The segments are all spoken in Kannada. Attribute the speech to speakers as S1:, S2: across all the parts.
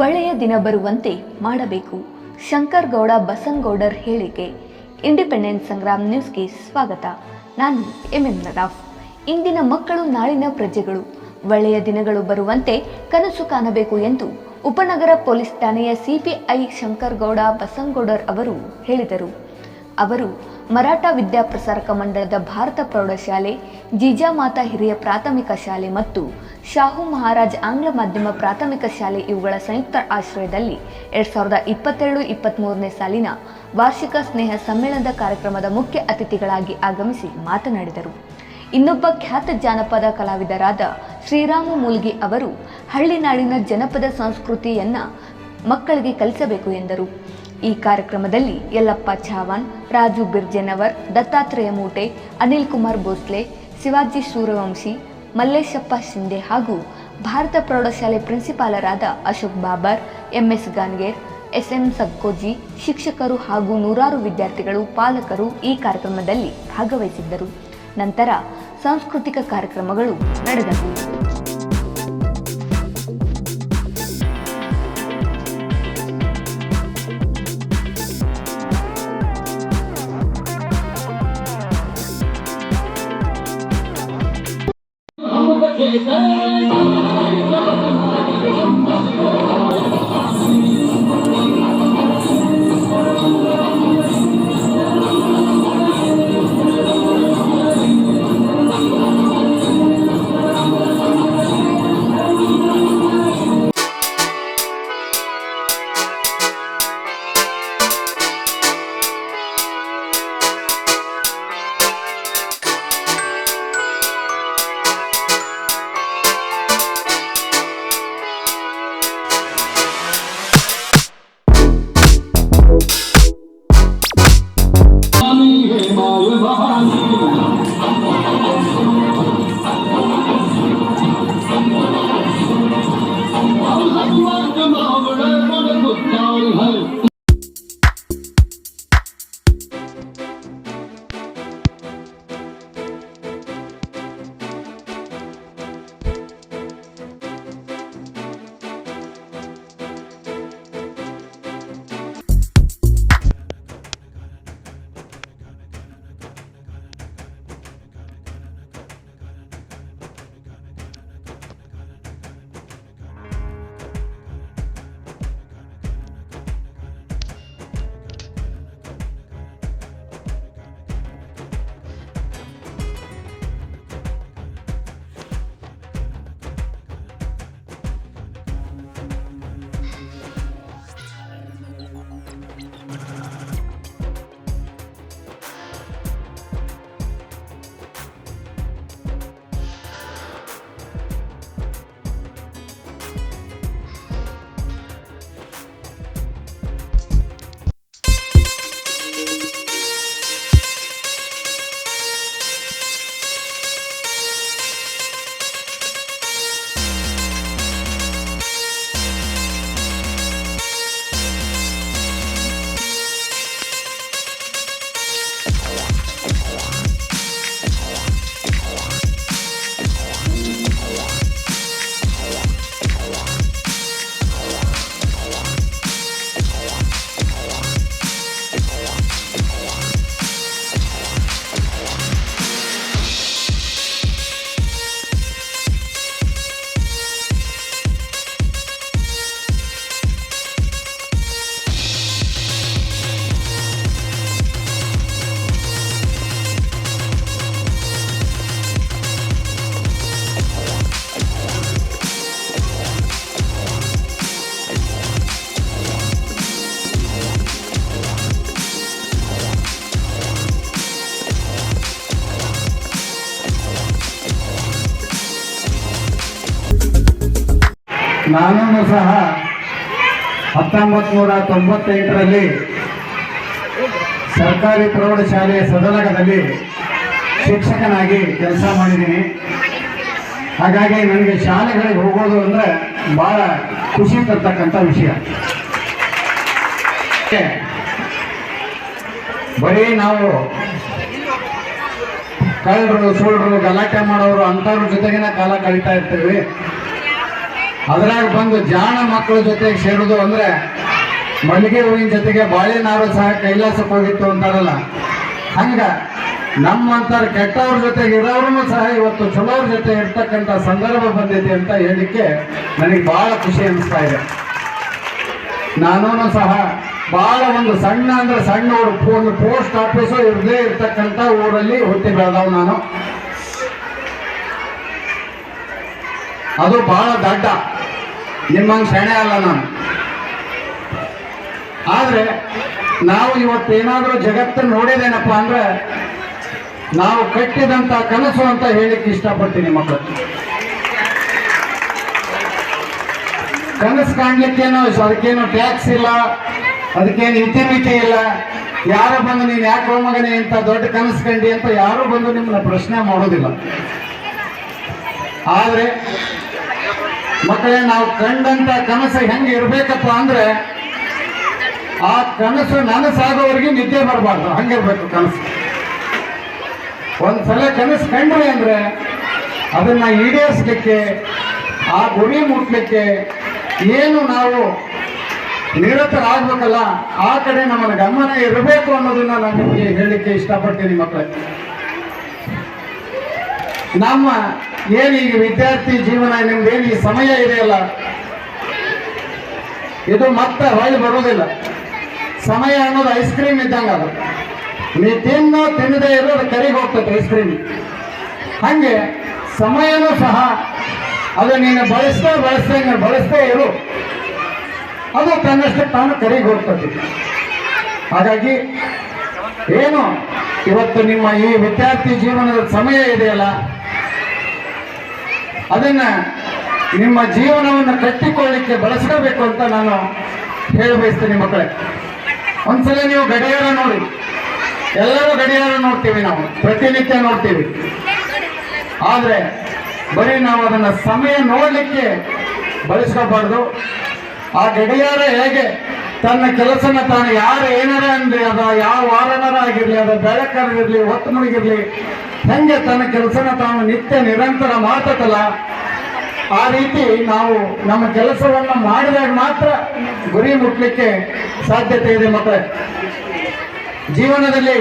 S1: ಒಳ್ಳೆಯ ದಿನ ಬರುವಂತೆ ಮಾಡಬೇಕು ಗೌಡ ಬಸನ್ಗೌಡರ್ ಹೇಳಿಕೆ ಇಂಡಿಪೆಂಡೆನ್ಸ್ ಸಂಗ್ರಾಮ್ ನ್ಯೂಸ್ಗೆ ಸ್ವಾಗತ ನಾನು ಎಂ ಎಂ ನದಾಫ್ ಇಂದಿನ ಮಕ್ಕಳು ನಾಳಿನ ಪ್ರಜೆಗಳು ಒಳ್ಳೆಯ ದಿನಗಳು ಬರುವಂತೆ ಕನಸು ಕಾಣಬೇಕು ಎಂದು ಉಪನಗರ ಪೊಲೀಸ್ ಠಾಣೆಯ ಸಿಪಿಐ ಗೌಡ ಬಸನ್ಗೌಡರ್ ಅವರು ಹೇಳಿದರು ಅವರು ಮರಾಠ ವಿದ್ಯಾಪ್ರಸಾರಕ ಮಂಡಳದ ಭಾರತ ಪ್ರೌಢಶಾಲೆ ಜಿಜಾಮಾತಾ ಹಿರಿಯ ಪ್ರಾಥಮಿಕ ಶಾಲೆ ಮತ್ತು ಶಾಹು ಮಹಾರಾಜ್ ಆಂಗ್ಲ ಮಾಧ್ಯಮ ಪ್ರಾಥಮಿಕ ಶಾಲೆ ಇವುಗಳ ಸಂಯುಕ್ತ ಆಶ್ರಯದಲ್ಲಿ ಎರಡ್ ಸಾವಿರದ ಇಪ್ಪತ್ತೆರಡು ಇಪ್ಪತ್ತ್ಮೂರನೇ ಸಾಲಿನ ವಾರ್ಷಿಕ ಸ್ನೇಹ ಸಮ್ಮೇಳನದ ಕಾರ್ಯಕ್ರಮದ ಮುಖ್ಯ ಅತಿಥಿಗಳಾಗಿ ಆಗಮಿಸಿ ಮಾತನಾಡಿದರು ಇನ್ನೊಬ್ಬ ಖ್ಯಾತ ಜಾನಪದ ಕಲಾವಿದರಾದ ಶ್ರೀರಾಮ ಮೂಲ್ಗಿ ಅವರು ಹಳ್ಳಿನಾಡಿನ ಜನಪದ ಸಂಸ್ಕೃತಿಯನ್ನು ಮಕ್ಕಳಿಗೆ ಕಲಿಸಬೇಕು ಎಂದರು ಈ ಕಾರ್ಯಕ್ರಮದಲ್ಲಿ ಯಲ್ಲಪ್ಪ ಛಾವಾನ್ ರಾಜು ಬಿರ್ಜೆನವರ್ ದತ್ತಾತ್ರೇಯ ಮೂಟೆ ಅನಿಲ್ ಕುಮಾರ್ ಬೋಸ್ಲೆ ಶಿವಾಜಿ ಸೂರ್ಯವಂಶಿ ಮಲ್ಲೇಶಪ್ಪ ಶಿಂದೆ ಹಾಗೂ ಭಾರತ ಪ್ರೌಢಶಾಲೆ ಪ್ರಿನ್ಸಿಪಾಲರಾದ Ashok Babar M S Ganger S M Sakkoji ಶಿಕ್ಷಕರು ಹಾಗೂ ನೂರಾರು ವಿದ್ಯಾರ್ಥಿಗಳು ಪಾಲಕರು ಈ ಕಾರ್ಯಕ್ರಮದಲ್ಲಿ ಭಾಗವಹಿಸಿದ್ದರು ನಂತರ ಸಾಂಸ್ಕೃತಿಕ ಕಾರ್ಯಕ್ರಮಗಳು ನಡೆದವು
S2: Happy birthday. ನೂರ ತೊಂಬತ್ತೆಂಟರಲ್ಲಿ ಸರ್ಕಾರಿ ಪ್ರೌಢಶಾಲೆಯ ಸದನಗದಲ್ಲಿ ಶಿಕ್ಷಕನಾಗಿ ಕೆಲಸ ಮಾಡಿದ್ದೀನಿ ಹಾಗಾಗಿ ನನಗೆ ಶಾಲೆಗಳಿಗೆ ಹೋಗೋದು ಅಂದರೆ ಭಾಳ ಖುಷಿ ತರ್ತಕ್ಕಂಥ ವಿಷಯ ಬರೀ ನಾವು ಕಳ್ಳರು ಸುಳ್ಳರು ಗಲಾಟೆ ಮಾಡೋರು ಅಂಥವ್ರ ಜೊತೆಗಿನ ಕಾಲ ಕಳೀತಾ ಇರ್ತೀವಿ ಅದರಾಗ ಬಂದು ಜಾಣ ಮಕ್ಕಳ ಜೊತೆಗೆ ಸೇರೋದು ಅಂದರೆ ಮಲ್ಲಿಗೆ ಹೂವಿನ ಜೊತೆಗೆ ಬಾಳೆನಾರು ಸಹ ಕೈಲಾಸಕ್ಕೆ ಹೋಗಿತ್ತು ಅಂತಾರಲ್ಲ ಹಂಗ ನಮ್ಮಂತಾರ ಕೆಟ್ಟವ್ರ ಜೊತೆಗೆ ಇರೋರು ಸಹ ಇವತ್ತು ಚಲೋರ ಜೊತೆ ಇರ್ತಕ್ಕಂಥ ಸಂದರ್ಭ ಬಂದಿದೆ ಅಂತ ಹೇಳಿಕ್ಕೆ ನನಗೆ ಬಹಳ ಖುಷಿ ಅನಿಸ್ತಾ ಇದೆ ನಾನು ಸಹ ಬಹಳ ಒಂದು ಸಣ್ಣ ಅಂದ್ರೆ ಸಣ್ಣ ಊರು ಒಂದು ಪೋಸ್ಟ್ ಆಫೀಸು ಇರದೇ ಇರ್ತಕ್ಕಂಥ ಊರಲ್ಲಿ ಹುಟ್ಟಿ ಬೆಳೆದವ್ ನಾನು ಅದು ಬಹಳ ದೊಡ್ಡ ನಿಮ್ಮಂಗೆ ಸೆಣೆ ಅಲ್ಲ ನಾನು ಆದ್ರೆ ನಾವು ಇವತ್ತೇನಾದ್ರೂ ಜಗತ್ತನ್ನು ನೋಡಿದೇನಪ್ಪ ಅಂದ್ರೆ ನಾವು ಕಟ್ಟಿದಂತ ಕನಸು ಅಂತ ಹೇಳಿಕ್ಕೆ ಇಷ್ಟಪಡ್ತೀನಿ ಮಕ್ಕಳು ಕನಸು ಕಾಣ್ಲಿಕ್ಕೇನು ಅದಕ್ಕೇನು ಟ್ಯಾಕ್ಸ್ ಇಲ್ಲ ಅದಕ್ಕೇನು ಇಂಟಿಮಿಟಿ ಇಲ್ಲ ಯಾರು ಬಂದು ನೀನು ಯಾಕೆ ಮಗನೇ ಅಂತ ದೊಡ್ಡ ಕನಸು ಕಂಡಿ ಅಂತ ಯಾರು ಬಂದು ನಿಮ್ಮನ್ನ ಪ್ರಶ್ನೆ ಮಾಡೋದಿಲ್ಲ ಆದರೆ ಮಕ್ಕಳೇ ನಾವು ಕಂಡಂತ ಕನಸು ಹೆಂಗೆ ಇರಬೇಕಪ್ಪ ಅಂದ್ರೆ ಆ ಕನಸು ನನಸಾಗೋವರೆಗೆ ನಿದ್ದೆ ಬರಬಾರ್ದು ಹಂಗಿರ್ಬೇಕು ಕನಸು ಒಂದ್ಸಲ ಕನಸು ಕಂಡ್ರಿ ಅಂದ್ರೆ ಅದನ್ನ ಈಡೇರಿಸಲಿಕ್ಕೆ ಆ ಗುರಿ ಮುಟ್ಲಿಕ್ಕೆ ಏನು ನಾವು ನಿರತರಾಗಬೇಕಲ್ಲ ಆ ಕಡೆ ನಮ್ಮನ್ನು ಗಮನ ಇರಬೇಕು ಅನ್ನೋದನ್ನ ನಾನು ನಿಮಗೆ ಹೇಳಲಿಕ್ಕೆ ಇಷ್ಟಪಡ್ತೀನಿ ಮಕ್ಕಳ ನಮ್ಮ ಏನು ಈಗ ವಿದ್ಯಾರ್ಥಿ ಜೀವನ ಏನು ಈ ಸಮಯ ಇದೆಯಲ್ಲ ಇದು ಮತ್ತೆ ಹೊಳ್ಳಿ ಬರುವುದಿಲ್ಲ ಸಮಯ ಅನ್ನೋದು ಐಸ್ ಕ್ರೀಮ್ ಇದ್ದಂಗೆ ಅದು ನೀ ತಿನ್ನು ತಿನ್ನದೇ ಅದು ಕರಿಗೆ ಹೋಗ್ತೈತೆ ಐಸ್ ಕ್ರೀಮ್ ಹಂಗೆ ಸಮಯನೂ ಸಹ ಅದು ನೀನು ಬಳಸ್ತಾ ಬಳಸ್ತಾ ನೀನು ಬಳಸ್ತೇ ಇರು ಅದು ತನ್ನಷ್ಟಕ್ಕೆ ತಾನು ಕರಿಗೆ ಹೋಗ್ತದೆ ಹಾಗಾಗಿ ಏನು ಇವತ್ತು ನಿಮ್ಮ ಈ ವಿದ್ಯಾರ್ಥಿ ಜೀವನದ ಸಮಯ ಇದೆಯಲ್ಲ ಅದನ್ನು ನಿಮ್ಮ ಜೀವನವನ್ನು ಕಟ್ಟಿಕೊಳ್ಳಿಕ್ಕೆ ಬಳಸ್ಕೋಬೇಕು ಅಂತ ನಾನು ಹೇಳಿ ಬಯಸ್ತೀನಿ ಮಕ್ಕಳೇ ಒಂದ್ಸಲ ನೀವು ಗಡಿಯಾರ ನೋಡಿ ಎಲ್ಲರೂ ಗಡಿಯಾರ ನೋಡ್ತೀವಿ ನಾವು ಪ್ರತಿನಿತ್ಯ ನೋಡ್ತೀವಿ ಆದರೆ ಬರೀ ನಾವು ಅದನ್ನು ಸಮಯ ನೋಡಲಿಕ್ಕೆ ಬಳಸ್ಕೋಬಾರ್ದು ಆ ಗಡಿಯಾರ ಹೇಗೆ ತನ್ನ ಕೆಲಸನ ತಾನು ಯಾರು ಏನಾರ ಅಂದ್ರೆ ಅದ ಯಾವ ವಾರನಾರ ಆಗಿರ್ಲಿ ಅದ ಬೆಳಕಾಗಿರಲಿ ಹೊತ್ತು ಮುಳುಗಿರ್ಲಿ ಹೆಂಗೆ ತನ್ನ ಕೆಲಸನ ತಾನು ನಿತ್ಯ ನಿರಂತರ ಮಾಡ್ತದಲ್ಲ ಆ ರೀತಿ ನಾವು ನಮ್ಮ ಕೆಲಸವನ್ನು ಮಾಡಿದಾಗ ಮಾತ್ರ ಗುರಿ ಮುಟ್ಲಿಕ್ಕೆ ಸಾಧ್ಯತೆ ಇದೆ ಮತ್ತೆ ಜೀವನದಲ್ಲಿ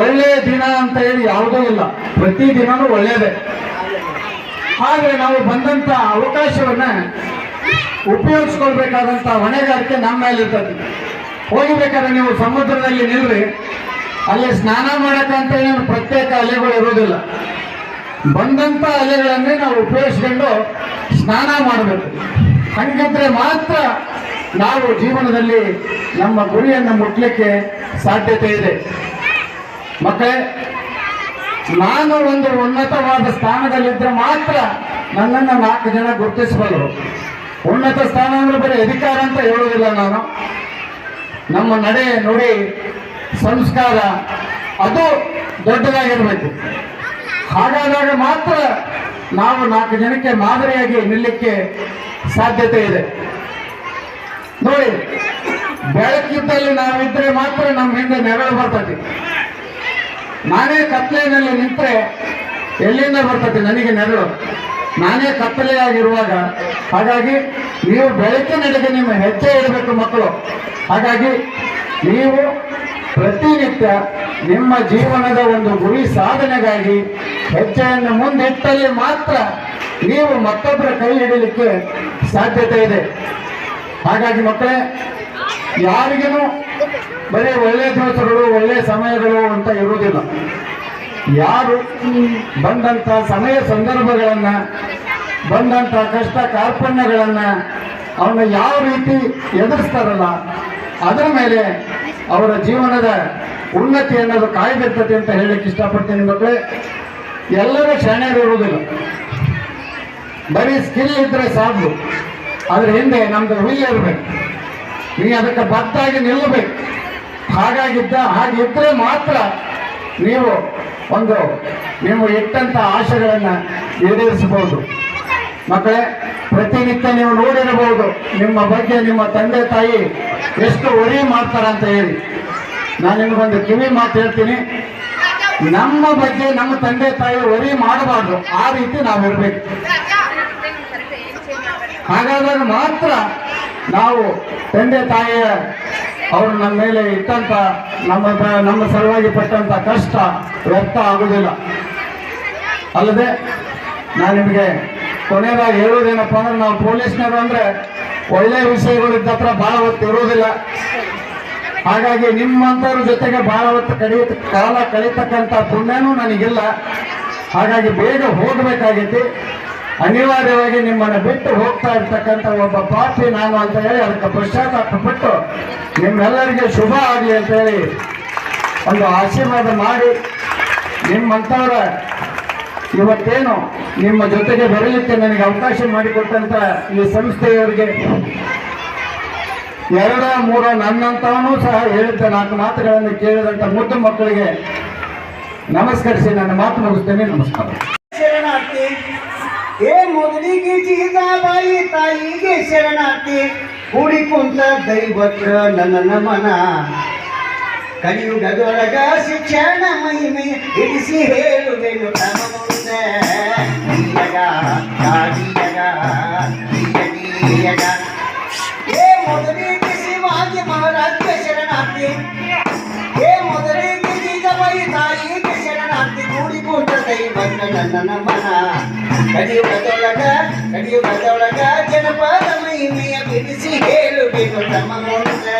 S2: ಒಳ್ಳೆಯ ದಿನ ಅಂತ ಹೇಳಿ ಯಾವುದೂ ಇಲ್ಲ ಪ್ರತಿ ದಿನವೂ ಒಳ್ಳೆಯದೇ ಆದರೆ ನಾವು ಬಂದಂಥ ಅವಕಾಶವನ್ನು ಉಪಯೋಗಿಸ್ಕೊಳ್ಬೇಕಾದಂಥ ಹೊಣೆಗಾರಿಕೆ ನಮ್ಮ ಮೇಲಿರ್ತದೆ ಹೋಗಿಬೇಕಾದ್ರೆ ನೀವು ಸಮುದ್ರದಲ್ಲಿ ನಿಲ್ಲರಿ ಅಲ್ಲಿ ಸ್ನಾನ ಮಾಡೋಕ್ಕಂತ ಏನು ಪ್ರತ್ಯೇಕ ಅಲೆಗಳು ಇರೋದಿಲ್ಲ ಬಂದಂಥ ಅಲೆಗಳನ್ನೇ ನಾವು ಉಪಯೋಗಿಸ್ಕೊಂಡು ಸ್ನಾನ ಮಾಡಬೇಕು ಹಂಗಿದ್ರೆ ಮಾತ್ರ ನಾವು ಜೀವನದಲ್ಲಿ ನಮ್ಮ ಗುರಿಯನ್ನು ಮುಟ್ಲಿಕ್ಕೆ ಸಾಧ್ಯತೆ ಇದೆ ಮಕ್ಕಳೇ ನಾನು ಒಂದು ಉನ್ನತವಾದ ಸ್ಥಾನದಲ್ಲಿದ್ದರೆ ಮಾತ್ರ ನನ್ನನ್ನು ನಾಲ್ಕು ಜನ ಗುರುತಿಸಬಲ್ಲರು ಉನ್ನತ ಸ್ಥಾನ ಅಂದ್ರೆ ಬರೀ ಅಧಿಕಾರ ಅಂತ ಹೇಳುವುದಿಲ್ಲ ನಾನು ನಮ್ಮ ನಡೆ ನುಡಿ ಸಂಸ್ಕಾರ ಅದು ದೊಡ್ಡದಾಗಿರಬೇಕು ಹಾಗಾದಾಗ ಮಾತ್ರ ನಾವು ನಾಲ್ಕು ಜನಕ್ಕೆ ಮಾದರಿಯಾಗಿ ನಿಲ್ಲಕ್ಕೆ ಸಾಧ್ಯತೆ ಇದೆ ನೋಡಿ ಬೆಳಕಿದ್ದಲ್ಲಿ ನಾವಿದ್ರೆ ಮಾತ್ರ ನಮ್ಮ ಹಿಂದೆ ನೆರಳು ಬರ್ತದೆ ನಾನೇ ಕತ್ತಲೆಯಲ್ಲಿ ನಿಂತರೆ ಎಲ್ಲಿಂದ ಬರ್ತದೆ ನನಗೆ ನೆರಳು ನಾನೇ ಕತ್ತಲೆಯಾಗಿರುವಾಗ ಹಾಗಾಗಿ ನೀವು ಬೆಳಕಿನಡೆಗೆ ನಿಮ್ಮ ಹೆಜ್ಜೆ ಇಡಬೇಕು ಮಕ್ಕಳು ಹಾಗಾಗಿ ನೀವು ಪ್ರತಿನಿತ್ಯ ನಿಮ್ಮ ಜೀವನದ ಒಂದು ಗುರಿ ಸಾಧನೆಗಾಗಿ ಹೆಜ್ಜೆಯನ್ನು ಮುಂದಿಟ್ಟಲ್ಲಿ ಮಾತ್ರ ನೀವು ಮತ್ತೊಬ್ಬರ ಕೈ ಹಿಡಿಯಲಿಕ್ಕೆ ಸಾಧ್ಯತೆ ಇದೆ ಹಾಗಾಗಿ ಮಕ್ಕಳೇ ಯಾರಿಗೂ ಬರೀ ಒಳ್ಳೆಯ ದಿವಸಗಳು ಒಳ್ಳೆ ಸಮಯಗಳು ಅಂತ ಇರುವುದಿಲ್ಲ ಯಾರು ಬಂದಂಥ ಸಮಯ ಸಂದರ್ಭಗಳನ್ನು ಬಂದಂಥ ಕಷ್ಟ ಕಾರ್ಪಣ್ಯಗಳನ್ನು ಅವನ್ನ ಯಾವ ರೀತಿ ಎದುರಿಸ್ತಾರಲ್ಲ ಅದರ ಮೇಲೆ ಅವರ ಜೀವನದ ಉನ್ನತಿ ಅನ್ನೋದು ಕಾಯ್ದಿರ್ತದೆ ಅಂತ ಹೇಳಕ್ಕೆ ಇಷ್ಟಪಡ್ತೀನಿ ಮಕ್ಕಳೇ ಎಲ್ಲರೂ ಶಾಣ್ಯರು ಬರೀ ಸ್ಕಿಲ್ ಇದ್ರೆ ಸಾಧು ಅದ್ರ ಹಿಂದೆ ನಮ್ದು ಹುಲಿ ಇರಬೇಕು ನೀ ಅದಕ್ಕೆ ಬತ್ತಾಗಿ ನಿಲ್ಲಬೇಕು ಹಾಗಾಗಿದ್ದ ಹಾಗಿದ್ರೆ ಮಾತ್ರ ನೀವು ಒಂದು ನೀವು ಇಟ್ಟಂಥ ಆಶೆಗಳನ್ನು ಈಡೇರಿಸಬಹುದು ಮಕ್ಕಳೇ ಪ್ರತಿನಿತ್ಯ ನೀವು ನೋಡಿರಬಹುದು ನಿಮ್ಮ ಬಗ್ಗೆ ನಿಮ್ಮ ತಂದೆ ತಾಯಿ ಎಷ್ಟು ಒರಿ ಅಂತ ಹೇಳಿ ನಾನು ನಿಮಗೊಂದು ಕಿವಿ ಮಾತು ಹೇಳ್ತೀನಿ ನಮ್ಮ ಬಗ್ಗೆ ನಮ್ಮ ತಂದೆ ತಾಯಿ ಒರಿ ಮಾಡಬಾರ್ದು ಆ ರೀತಿ ನಾವು ಇರಬೇಕು ಹಾಗಾದ್ರೆ ಮಾತ್ರ ನಾವು ತಂದೆ ತಾಯಿಯ ಅವರು ನಮ್ಮ ಮೇಲೆ ಇಟ್ಟಂತ ನಮ್ಮ ನಮ್ಮ ಸಲುವಾಗಿ ಪಟ್ಟಂತ ಕಷ್ಟ ವ್ಯರ್ಥ ಆಗುವುದಿಲ್ಲ ಅಲ್ಲದೆ ನಾನು ನಿಮಗೆ ಕೊನೆಯದಾಗ ಹೇಳುವುದೇನಪ್ಪ ಅಂದ್ರೆ ನಾವು ಪೊಲೀಸ್ನವರು ಅಂದ್ರೆ ಒಳ್ಳೆ ವಿಷಯಗಳು ಹತ್ರ ಬಹಳ ಹೊತ್ತು ಇರೋದಿಲ್ಲ ಹಾಗಾಗಿ ನಿಮ್ಮಂಥವ್ರ ಜೊತೆಗೆ ಬಹಳ ಹೊತ್ತು ಕಡಿಯ ಕಾಲ ಕಳೀತಕ್ಕಂಥ ಪುಣ್ಯನೂ ನನಗಿಲ್ಲ ಹಾಗಾಗಿ ಬೇಗ ಹೋಗಬೇಕಾಗೈತಿ ಅನಿವಾರ್ಯವಾಗಿ ನಿಮ್ಮನ್ನು ಬಿಟ್ಟು ಹೋಗ್ತಾ ಇರ್ತಕ್ಕಂಥ ಒಬ್ಬ ಪಾಪಿ ನಾನು ಅಂತ ಹೇಳಿ ಅದಕ್ಕೆ ಪಶ್ಚಾತ್ತಾಪಪಟ್ಟು ನಿಮ್ಮೆಲ್ಲರಿಗೆ ಶುಭ ಆಗಲಿ ಅಂತ ಹೇಳಿ ಒಂದು ಆಶೀರ್ವಾದ ಮಾಡಿ ನಿಮ್ಮಂಥವ್ರ ಇವತ್ತೇನು ನಿಮ್ಮ ಜೊತೆಗೆ ಬರಲಿಕ್ಕೆ ನನಗೆ ಅವಕಾಶ ಮಾಡಿಕೊಟ್ಟಂತ ಈ ಸಂಸ್ಥೆಯವರಿಗೆ ಎರಡ ಮೂರ ನನ್ನಂತವನೂ ಸಹ ಹೇಳುತ್ತೆ ನಾಲ್ಕು ಮಾತುಗಳನ್ನು ಕೇಳಿದಂತ ಮುದ್ದು ಮಕ್ಕಳಿಗೆ ನಮಸ್ಕರಿಸಿ ನನ್ನ ಮಾತು ಮುಗಿಸ್ತೇನೆ ನಮಸ್ಕಾರ
S3: ಶರಣಾರ್ಥಿ ಏ ತಾಯಿಗೆ ಶರಣಾರ್ಥಿ ಕೂಡಿಕೊಂಡ ದೈವತ್ರ ನನ್ನ ನಮನ ಕಲಿಯುಗದೊಳಗ ಶಿಕ್ಷಣ ಮಹಿಮೆ ಇಳಿಸಿ ಹೇಳುವೆನು ತಮ್ಮ ಮುಂದೆ ಈಯಗ, ಕಾದಿಯಗ, ಈಯಗೀಯಗ. ಏ ಮೊದಲಿಗೆ ಶಿವಾಜಿ ಮಹಾರಾಜ ಶರಣಾರ್ಥಿ ಏ ಮೊದಲಿಗೆ ಜೀಜಬಾಯಿ ತಾಯಿಗೆ ಶರಣಾರ್ಥಿ ಕೂಡಿಕೊಂಡ ದೈವಕ್ಕ ನನ್ನ ನಮನ ಕಡಿಯುಗದೊಳಗ ಕಡಿಯುಗದೊಳಗ ಜನಪದ ಮಹಿಮೆಯ ಬಿಡಿಸಿ ಹೇಳುವೆನು ತಮ್ಮ ಮುಂದೆ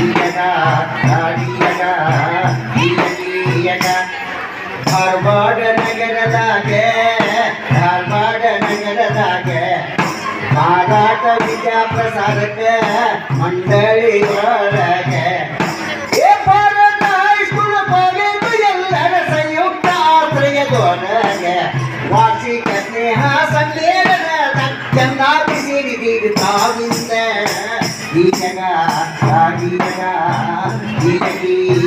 S3: ಈಯಗ, ಕಾಡಿಯಗ, ಈಯಗೀಯಗ. ಧಾರವಾಡ ನಗರದಾಗೆ ಧಾರವಾಡ ನಗರದಾಗೆ ಮಾರಾಟ ವಿದ್ಯಾಪ್ರಸಾರಕ್ಕೆ ಮಂಡಳಿ ಒಳಗೆ ಭಾರತ ಹೈಸ್ಕೂಲ್ ಕಾಲೇಜು ಎಲ್ಲರ ಸಂಯುಕ್ತ ಆಶ್ರಯದೊಳಗೆ ವಾರ್ಷಿಕ ಸ್ನೇಹ ಸಮ್ಮೇಳನ ಚೆನ್ನಾಗಿ ಸೇರಿದೀರಿ ತಾವಿಂದ ಈ ಜಗ ಈ ಜಗ ಈ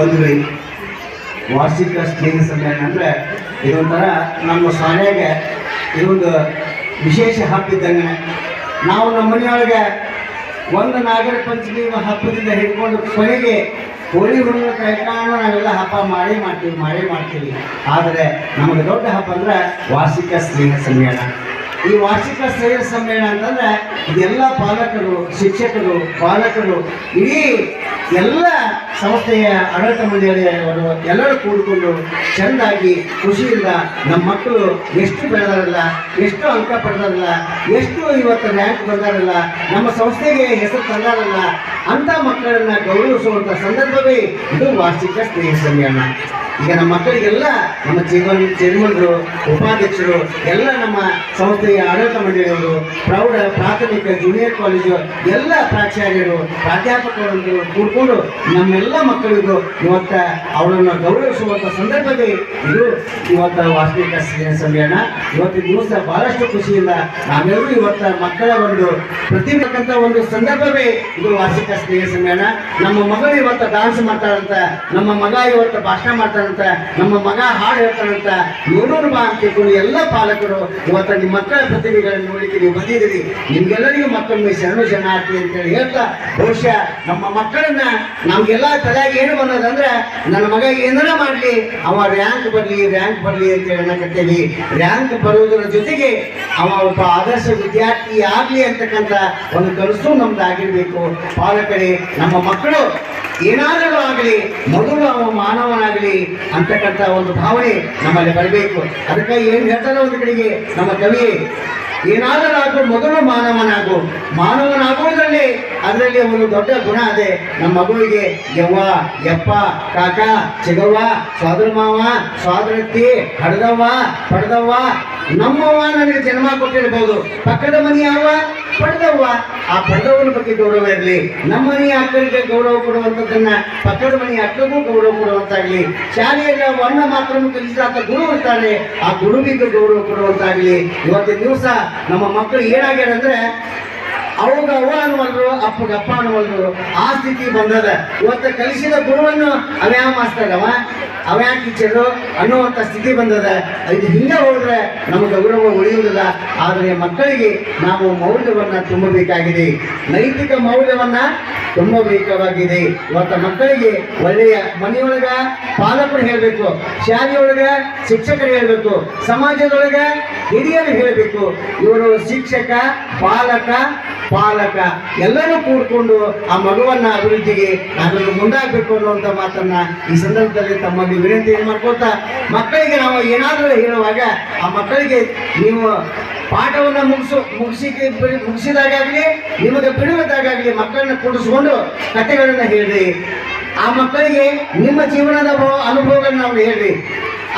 S3: ಬಂದ್ವಿ ವಾರ್ಷಿಕ ಸ್ನೇಹ ಸಮ್ಮೇಳನ ಅಂದರೆ ಇದೊಂಥರ ನಮ್ಮ ಶಾಲೆಗೆ ಇದೊಂದು ವಿಶೇಷ ಹಬ್ಬ ನಾವು ನಮ್ಮ ಮನೆಯೊಳಗೆ ಒಂದು ನಾಗರ ಪಂಚಮಿ ಹಬ್ಬದಿಂದ ಹಿಡ್ಕೊಂಡು ಕೊನೆಗೆ ಹೋಳಿ ಹುಣ್ಣಿಮೆ ಪ್ರಯತ್ನ ನಾವೆಲ್ಲ ಹಬ್ಬ ಮಾಡಿ ಮಾಡ್ತೀವಿ ಮಾಡೇ ಮಾಡ್ತೀವಿ ಆದರೆ ನಮಗೆ ದೊಡ್ಡ ಹಬ್ಬ ಅಂದರೆ ವಾರ್ಷಿಕ ಸ್ನೇಹ ಸಮ್ಮೇಳನ ಈ ವಾರ್ಷಿಕ ಸ್ನೇಹ ಸಮ್ಮೇಳನ ಅಂತಂದರೆ ಇದೆಲ್ಲ ಪಾಲಕರು ಶಿಕ್ಷಕರು ಪಾಲಕರು ಇಡೀ ಎಲ್ಲ ಸಂಸ್ಥೆಯ ಆಡಳಿತ ಮಂಡಳಿಯವರು ಎಲ್ಲರೂ ಕೂಡಿಕೊಂಡು ಚೆಂದಾಗಿ ಖುಷಿಯಿಂದ ನಮ್ಮ ಮಕ್ಕಳು ಎಷ್ಟು ಬೆಳೆದಾರಲ್ಲ ಎಷ್ಟು ಅಂಕ ಪಡೆದಾರಲ್ಲ ಎಷ್ಟು ಇವತ್ತು ರ್ಯಾಂಕ್ ಬಂದಾರಲ್ಲ ನಮ್ಮ ಸಂಸ್ಥೆಗೆ ಹೆಸರು ತಂದಾರಲ್ಲ ಅಂಥ ಮಕ್ಕಳನ್ನು ಗೌರವಿಸುವಂಥ ಸಂದರ್ಭವೇ ಇದು ವಾರ್ಷಿಕ ಸ್ನೇಹ ಸಮ್ಮೇಳನ ಈಗ ನಮ್ಮ ಮಕ್ಕಳಿಗೆಲ್ಲ ನಮ್ಮ ಚೇರ್ಮನ್ ಚೇರ್ಮನ್ರು ಉಪಾಧ್ಯಕ್ಷರು ಎಲ್ಲ ನಮ್ಮ ಸಂಸ್ಥೆಯ ಆಡಳಿತ ಮಂಡಳಿಯವರು ಪ್ರೌಢ ಪ್ರಾಥಮಿಕ ಜೂನಿಯರ್ ಕಾಲೇಜು ಎಲ್ಲ ಪ್ರಾಚಾರ್ಯರು ಪ್ರಾಧ್ಯಾಪಕರು ಕೂಡಿಕೊಂಡು ನಮ್ಮೆಲ್ಲ ಎಲ್ಲ ಮಕ್ಕಳಿಗೂ ಇವತ್ತ ಅವರನ್ನು ಗೌರವಿಸುವಂತ ಸಂದರ್ಭದಲ್ಲಿ ಇದು ಇವತ್ತ ವಾರ್ಷಿಕ ಸಮ್ಮೇಳನ ಇವತ್ತಿನ ದಿವಸ ಬಹಳಷ್ಟು ಖುಷಿಯಿಂದ ನಾವೆಲ್ಲರೂ ಇವತ್ತ ಮಕ್ಕಳ ಒಂದು ಪ್ರತಿಭಕ್ಕಂತ ಒಂದು ಸಂದರ್ಭವೇ ಇದು ವಾರ್ಷಿಕ ಸ್ನೇಹ ಸಮ್ಮೇಳನ ನಮ್ಮ ಮಗಳು ಇವತ್ತ ಡಾನ್ಸ್ ಮಾಡ್ತಾರಂತ ನಮ್ಮ ಮಗ ಇವತ್ತ ಭಾಷಣ ಮಾಡ್ತಾರಂತ ನಮ್ಮ ಮಗ ಹಾಡು ಹೇಳ್ತಾರಂತ ನೋಡೋರು ಬಾ ಎಲ್ಲ ಪಾಲಕರು ಇವತ್ತ ನಿಮ್ಮ ಮಕ್ಕಳ ಪ್ರತಿಭೆಗಳನ್ನು ನೋಡಿಕೆ ನೀವು ಬಂದಿದ್ದೀರಿ ನಿಮ್ಗೆಲ್ಲರಿಗೂ ಮಕ್ಕಳನ್ನು ಶರಣು ಶರಣ ಆಗ್ತೀವಿ ಅಂತೇಳಿ ಹೇಳ್ತಾ ಬಹುಶಃ ನಮ್ಮ ಮಕ್ಕಳನ್ನ ನಮ್ಗೆಲ್ಲ ತಲೆಯಾಗ ಏನು ಬನ್ನೋದಂದ್ರೆ ನನ್ನ ಮಗ ಏನಾರ ಮಾಡಲಿ ಅವ ರ್ಯಾಂಕ್ ಬರಲಿ ರ್ಯಾಂಕ್ ಬರಲಿ ಅಂತ ಕಟ್ಟೇವಿ ರ್ಯಾಂಕ್ ಬರುವುದರ ಜೊತೆಗೆ ಅವ ಒಬ್ಬ ಆದರ್ಶ ವಿದ್ಯಾರ್ಥಿ ಆಗಲಿ ಅಂತಕ್ಕಂಥ ಒಂದು ಕನಸು ನಮ್ದು ಆಗಿರಬೇಕು ಪಾಲಕರೇ ನಮ್ಮ ಮಕ್ಕಳು ಏನಾದರೂ ಆಗಲಿ ಮೊದಲು ಅವ ಮಾನವನಾಗಲಿ ಅಂತಕ್ಕಂಥ ಒಂದು ಭಾವನೆ ನಮ್ಮಲ್ಲಿ ಬರಬೇಕು ಅದಕ್ಕಾಗಿ ಏನು ಹೇಳ್ತಾರೋ ಒಂದು ಕಡೆಗೆ ನಮ್ಮ ಕವಿ ಏನಾದರಾಗು ಮೊದಲು ಮಾನವನಾಗು ಮಾನವನಾಗುವುದರಲ್ಲಿ ಅದರಲ್ಲಿ ಒಂದು ದೊಡ್ಡ ಗುಣ ಅದೇ ನಮ್ಮ ಮಗುವಿಗೆ ಯವ್ವ ಯಪ್ಪ ಕಾಕ ಚಿಗವ್ವ ಸ್ವಾದ್ರ ಮಾವ ಸ್ವಾದ್ರತ್ತಿ ಹಡದವ್ವ ಪಡೆದವ್ವ ನಮ್ಮವ್ವ ನನಗೆ ಜನ್ಮ ಕೊಟ್ಟಿರಬಹುದು ಪಕ್ಕದ ಮನೆ ಯಾವ ಪಡೆದವ್ವ ಆ ಪಡೆದವನ ಬಗ್ಗೆ ಗೌರವ ಇರಲಿ ನಮ್ಮ ಮನೆ ಅಕ್ಕನಿಗೆ ಗೌರವ ಕೊಡುವಂಥದ್ದನ್ನ ಪಕ್ಕದ ಮನೆ ಅಕ್ಕಗೂ ಗೌರವ ಕೊಡುವಂತಾಗ್ಲಿ ಶಾಲೆಯಲ್ಲಿ ವರ್ಣ ಮಾತ್ರ ಕಲಿಸಿದಾತ ಗುರು ಇರ್ತಾರೆ ಆ ಗುರುವಿಗೆ ಗೌರವ ಕೊಡುವಂತಾಗ್ಲಿ ಇವತ್ತಿನ ದಿವಸ ನಮ್ಮ ಮಕ್ಕಳು ಏನಾಗ್ಯಾರಂದ್ರೆ ಅವಾಗ ಅವ ಅನ್ವಲ್ರು ಅಪ್ಪಗ ಅಪ್ಪ ಅನ್ವಲ್ರು ಆ ಸ್ಥಿತಿ ಬಂದದ ಇವತ್ತು ಕಲಿಸಿದ ಗುರುವನ್ನು ಅವ್ಯಾ ಮಾಸ್ತರವ ಅವ್ಯಾ ಟೀಚರು ಅನ್ನುವಂಥ ಸ್ಥಿತಿ ಬಂದದ ಇದು ಹಿಂದೆ ಹೋದ್ರೆ ನಮ್ಮ ಗೌರವ ಉಳಿಯುವುದಿಲ್ಲ ಆದರೆ ಮಕ್ಕಳಿಗೆ ನಾವು ಮೌಲ್ಯವನ್ನ ತುಂಬಬೇಕಾಗಿದೆ ನೈತಿಕ ಮೌಲ್ಯವನ್ನ ತುಂಬಾ ಬೇಕಾಗಿದೆ ಇವತ್ತ ಮಕ್ಕಳಿಗೆ ಒಳ್ಳೆಯ ಮನೆಯೊಳಗ ಪಾಲಕರು ಹೇಳಬೇಕು ಶಾಲೆಯೊಳಗ ಶಿಕ್ಷಕರು ಹೇಳಬೇಕು ಸಮಾಜದೊಳಗ ಹಿರಿಯರು ಹೇಳಬೇಕು ಇವರು ಶಿಕ್ಷಕ ಪಾಲಕ ಪಾಲಕ ಎಲ್ಲರೂ ಕೂಡಿಕೊಂಡು ಆ ಮಗುವನ್ನ ಅಭಿವೃದ್ಧಿಗೆ ಅದನ್ನು ಮುಂದಾಗಬೇಕು ಅನ್ನುವಂತ ಮಾತನ್ನ ಈ ಸಂದರ್ಭದಲ್ಲಿ ತಮ್ಮಲ್ಲಿ ವಿನಂತಿ ಮಾಡ್ಕೊಳ್ತಾ ಮಕ್ಕಳಿಗೆ ನಾವು ಏನಾದರೂ ಹೇಳುವಾಗ ಆ ಮಕ್ಕಳಿಗೆ ನೀವು ಪಾಠವನ್ನು ಮುಗಿಸು ಮುಗಿಸಿ ಮುಗಿಸಿದಾಗಲಿ ನಿಮಗೆ ಬಿಡುವುದಾಗಲಿ ಮಕ್ಕಳನ್ನ ಕೂಡಿಸುವ ತೆಗೆದುಕೊಂಡು ಕಥೆಗಳನ್ನು ಹೇಳ್ರಿ ಆ ಮಕ್ಕಳಿಗೆ ನಿಮ್ಮ ಜೀವನದ ಅನುಭವಗಳನ್ನ ನಾವು ಹೇಳ್ರಿ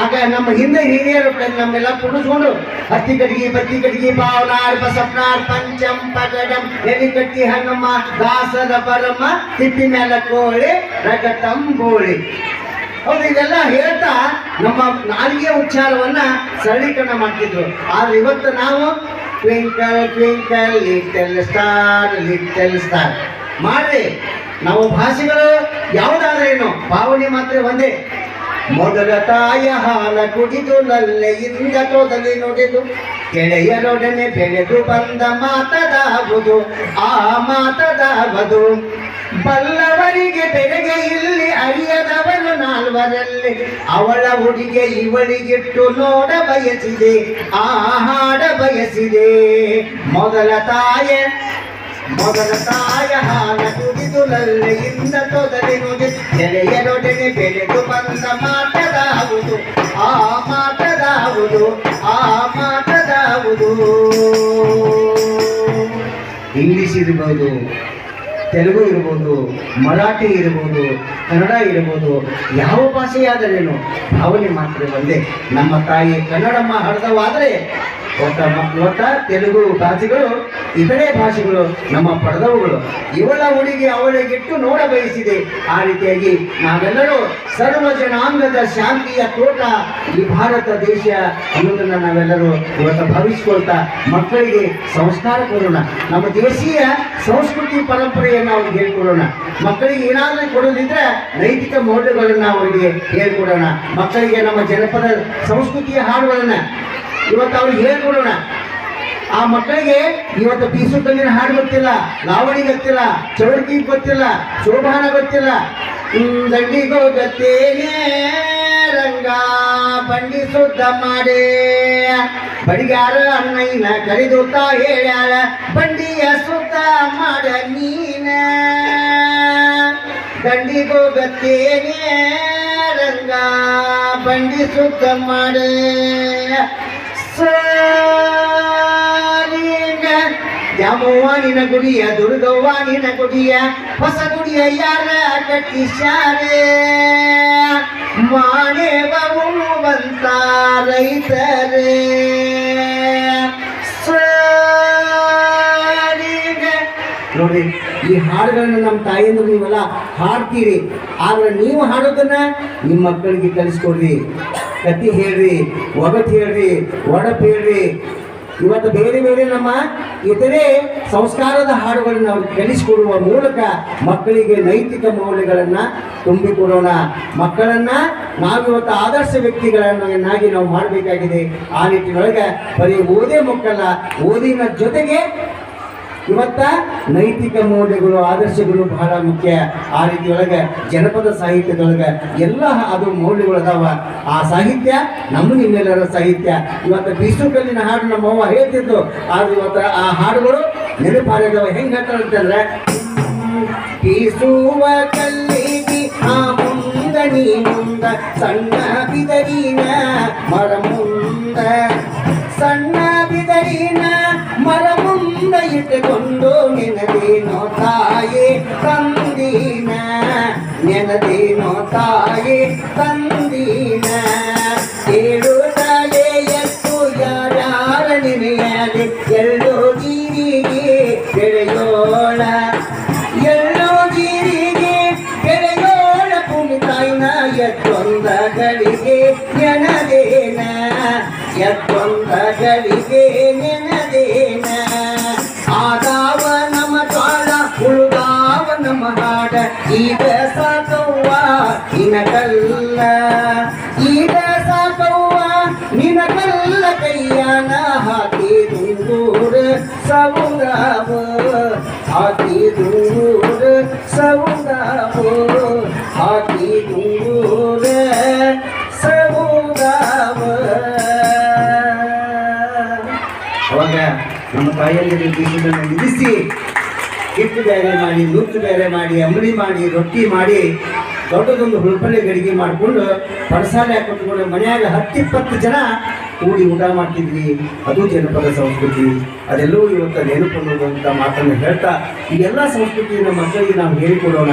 S3: ಆಗ ನಮ್ಮ ಹಿಂದೆ ಹಿರಿಯರು ನಮ್ಮೆಲ್ಲ ಕುಡಿಸ್ಕೊಂಡು ಹತ್ತಿ ಕಟ್ಟಿಗೆ ಬತ್ತಿ ಕಟ್ಟಿಗೆ ಪಾವನಾರ್ ಬಸಪ್ನಾರ್ ಪಂಚಂ ಪಗಡಂ ಎಲಿ ಕಟ್ಟಿ ಹಣ್ಣಮ್ಮ ದಾಸದ ಪರಮ್ಮ ತಿಪ್ಪಿ ಮೇಲೆ ಕೋಳಿ ರಗಟಂ ಗೋಳಿ ಹೌದು ಇದೆಲ್ಲ ಹೇಳ್ತಾ ನಮ್ಮ ನಾಲಿಗೆ ಉಚ್ಚಾರವನ್ನ ಸರಳೀಕರಣ ಮಾಡ್ತಿದ್ರು ಆದ್ರೆ ಇವತ್ತು ನಾವು twinkle twinkle little star little star ಮಾಡ್ರಿ ನಾವು ಭಾಷೆಗಳು ಯಾವುದಾದ್ರೇನು ಭಾವನೆ ಮಾತ್ರ ಒಂದೇ ಮೊದಲ ತಾಯ ಹಾಲ ಕುಡಿದು ಇಂದ ತೋದಲ್ಲಿ ನೋಡಿದು ಗೆಳೆಯರೊಡನೆ ಬೆಳೆದು ಬಂದ ಮಾತದಾಗುವುದು ಆ ಮಾತದಾಗದು ಬಲ್ಲವರಿಗೆ ಬೆಳೆಗೆ ಇಲ್ಲಿ ಅರಿಯದವನು ನಾಲ್ವರಲ್ಲಿ ಅವಳ ಹುಡುಗೆ ಇವಳಿಗಿಟ್ಟು ನೋಡ ಬಯಸಿದೆ ಆ ಹಾಡ ಬಯಸಿದೆ ಮೊದಲ ತಾಯ ಮೊದಲ ತಾಯ ಹಾನ ಕುಡಿದು ಲಲ್ಲೆಯಿಂದ ತೊದಲಿನುಡಿ ಸೆಳೆಯರೊಡನೆ ಬೆಳೆದು ಬಂದ ಮಾತದಾವುದು ಆ ಮಾತದಾವುದು ಆ ಮಾತದಾವುದು ಇಂಗ್ಲಿಷ್ ಇರ್ಬೋದು ತೆಲುಗು ಇರ್ಬೋದು ಮರಾಠಿ ಇರ್ಬೋದು ಕನ್ನಡ ಇರ್ಬೋದು ಯಾವ ಭಾಷೆಯಾದರೇನು ಭಾವನೆ ಮಾತ್ರ ಒಂದೇ ನಮ್ಮ ತಾಯಿ ಕನ್ನಡಮ್ಮ ಹರಿದವಾದರೆ ಒಟ್ಟ ತೆಲುಗು ಭಾಷೆಗಳು ಇತರೆ ಭಾಷೆಗಳು ನಮ್ಮ ಪಡೆದವುಗಳು ಇವಳ ಹುಡುಗಿ ಅವಳಿಗಿಟ್ಟು ನೋಡ ಬಯಸಿದೆ ಆ ರೀತಿಯಾಗಿ ನಾವೆಲ್ಲರೂ ಸರ್ವ ಜನಾಂಗದ ಶಾಂತಿಯ ತೋಟ ಈ ಭಾರತ ದೇಶ ಅನ್ನೋದನ್ನ ನಾವೆಲ್ಲರೂ ಇವತ್ತು ಭಾವಿಸ್ಕೊಳ್ತಾ ಮಕ್ಕಳಿಗೆ ಸಂಸ್ಕಾರ ಕೊಡೋಣ ನಮ್ಮ ದೇಶೀಯ ಸಂಸ್ಕೃತಿ ಪರಂಪರೆಯನ್ನು ಅವ್ರಿಗೆ ಹೇಳ್ಕೊಡೋಣ ಮಕ್ಕಳಿಗೆ ಏನಾದರೂ ಕೊಡೋದಿದ್ರೆ ನೈತಿಕ ಮೌಲ್ಯಗಳನ್ನು ಅವರಿಗೆ ಹೇಳ್ಕೊಡೋಣ ಮಕ್ಕಳಿಗೆ ನಮ್ಮ ಜನಪದ ಸಂಸ್ಕೃತಿಯ ಹಾಡುಗಳನ್ನು ಇವತ್ತು ಅವ್ರಿಗೆ ಹೇಳ್ಬಿಡೋಣ ಆ ಮಕ್ಕಳಿಗೆ ಇವತ್ತು ಬೀಸು ಕಲ್ಲಿನ ಹಾಡು ಗೊತ್ತಿಲ್ಲ ಲಾವಣಿ ಗೊತ್ತಿಲ್ಲ ಚೌಡ್ಕಿ ಗೊತ್ತಿಲ್ಲ ಶೋಭಾನ ಗೊತ್ತಿಲ್ಲ ದಂಡಿಗೋ ಗತ್ತೇನೆ ರಂಗ ಬಂಡಿ ಸುದ್ದ ಮಾಡೇ ಬಡಿಗಾರ ಕರೆದು ತಾ ಹೇಳ್ಯಾರ ಬಂಡಿಯ ಸುದ್ದ ಮಾಡ ನೀನ ಗಂಡಿಗೋ ಗತ್ತೇನೆ ರಂಗ ಬಂಡಿ ಸುದ್ದ ಮಾಡ ಸಾಲಿನ ಗುಡಿಯ ದುರ್ಗವ್ವ ಗುಡಿಯ ಹೊಸ ಗುಡಿಯ ಯಾರ ಕಟ್ಟಿಸ್ಯಾರೆ ಬಾಬು ಬಂತ ರೈತರೇ ನೋಡಿ ಈ ಹಾಡುಗಳನ್ನ ನಮ್ಮ ತಾಯಿಯಂದ್ರು ನೀವೆಲ್ಲ ಹಾಡ್ತೀರಿ ಆದ್ರೆ ನೀವು ಹಾಡೋದನ್ನ ನಿಮ್ಮ ಮಕ್ಕಳಿಗೆ ಕಲಿಸ್ಕೊಡ್ರಿ ಕತ್ತಿ ಹೇಳ್ರಿ ಒಗಟ್ ಹೇಳ್ರಿ ಒಡಪ್ ಹೇಳ್ರಿ ಇವತ್ತು ಬೇರೆ ಬೇರೆ ನಮ್ಮ ಇತರೆ ಸಂಸ್ಕಾರದ ಹಾಡುಗಳನ್ನು ನಾವು ಕಲಿಸಿಕೊಡುವ ಮೂಲಕ ಮಕ್ಕಳಿಗೆ ನೈತಿಕ ಮೌಲ್ಯಗಳನ್ನು ತುಂಬಿಕೊಡೋಣ ಮಕ್ಕಳನ್ನು ನಾವಿವತ್ತು ಆದರ್ಶ ವ್ಯಕ್ತಿಗಳನ್ನಾಗಿ ನಾವು ಮಾಡಬೇಕಾಗಿದೆ ಆ ನಿಟ್ಟಿನೊಳಗೆ ಬರೀ ಓದೇ ಮಕ್ಕಳ ಓದಿನ ಜೊತೆಗೆ ಇವತ್ತ ನೈತಿಕ ಮೌಲ್ಯಗಳು ಆದರ್ಶಗಳು ಬಹಳ ಮುಖ್ಯ ಆ ರೀತಿಯೊಳಗೆ ಜನಪದ ಸಾಹಿತ್ಯದೊಳಗೆ ಎಲ್ಲ ಅದು ಮೌಲ್ಯಗಳು ಅದಾವ ಆ ಸಾಹಿತ್ಯ ನಮ್ಮ ನಿಮ್ಮೆಲ್ಲರ ಸಾಹಿತ್ಯ ಇವತ್ತು ಬೀಸು ಕಲ್ಲಿನ ಹಾಡು ನಮ್ಮವ್ವ ಹೇಳ್ತಿತ್ತು ಆದ್ರೆ ಇವತ್ತ ಆ ಹಾಡುಗಳು ನೆನಪಾರಿದವ ಹೆಂಗೆ ಹೇಳ್ತಾರಂತಂದ್ರೆ ಬೀಸುವ ಕಲ್ಲಿಗೆ ಆ ಮುಂದಣಿ ಮುಂದ ಸಣ್ಣ ಬಿದರಿನ ಮರ ಮುಂದ ಸಣ್ಣ ಬಿದರಿನ ಮರ ಮುಂದ ಇಟ್ಟುಕೊಂಡು ನಿನದೇನೋ ತಾಯಿ ತಂದೀನ ನೆನದೇನೋ ತಾಯಿ ತಂದೀನ ಏಳು ತಾಳೆ ಎತ್ತು ಯಾರ ನಿನೆಯಲ್ಲಿ ಎಳ್ಳು ಜೀರಿಗೆ ಬೆಳೆಯೋಳ ಎಳ್ಳು ಜೀರಿಗೆ ಬೆಳೆಯೋಳ ಭೂಮಿ ತಾಯಿನ ಎತ್ತೊಂದ ಗಳಿಗೆ ನೆನದೇನ ಎತ್ತೊಂದ ಗಳಿಗೆ ನೆನದೇನ ಈಗ ಸಾಕವ್ವ ನಿನಗಲ್ಲ ಈಗ ಸಾಕವ್ವ ನಿನಗಲ್ಲ ಕೈಯಾನ ಹಾಕಿ ದುಂಗೂರ ಸೌಂಗಾವ ಹಾಕಿ ದುಂಗೂರ ಸೌಂಗಾವ ಹಾಕಿ ದುಂಗೂರ ಸೌಂಗಾವ ಅವಾಗ ನಮ್ಮ ತಾಯಿಯಲ್ಲಿ ಬೀಜಗಳನ್ನು ನಿಲ್ಲಿಸಿ ಹಿಟ್ಟು ಬೇರೆ ಮಾಡಿ ನುಚ್ಚು ಬೇರೆ ಮಾಡಿ ಅಂಗಡಿ ಮಾಡಿ ರೊಟ್ಟಿ ಮಾಡಿ ದೊಡ್ಡದೊಂದು ಹುಳಪಳ್ಳಿ ಗಡಿಗೆ ಮಾಡಿಕೊಂಡು ಪಡಸಾಲೆ ಹಾಕಿಕೊಂಡು ಮನೆಯಾಗ ಹತ್ತಿಪ್ಪತ್ತು ಜನ ಕೂಡಿ ಊಟ ಮಾಡ್ತಿದ್ವಿ ಅದು ಜನಪದ ಸಂಸ್ಕೃತಿ ಅದೆಲ್ಲವೂ ಇವತ್ತು ನೆನಪು ಅಂತ ಮಾತನ್ನು ಹೇಳ್ತಾ ಈ ಎಲ್ಲ ಸಂಸ್ಕೃತಿಯನ್ನು ಮಕ್ಕಳಿಗೆ ನಾವು ಹೇಳಿಕೊಡೋಣ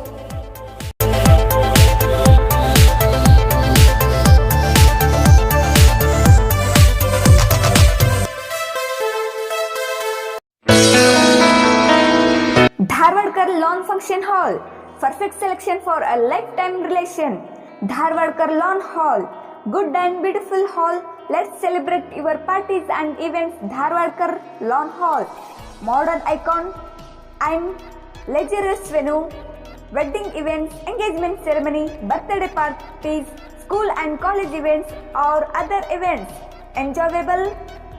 S4: Loan function hall, perfect selection for a lifetime relation. Dharwadkar Loan Hall, good and beautiful hall. Let's celebrate your parties and events. Dharwadkar Loan Hall, modern icon and luxurious venue, wedding events, engagement ceremony, birthday parties, school and college events or other events. Enjoyable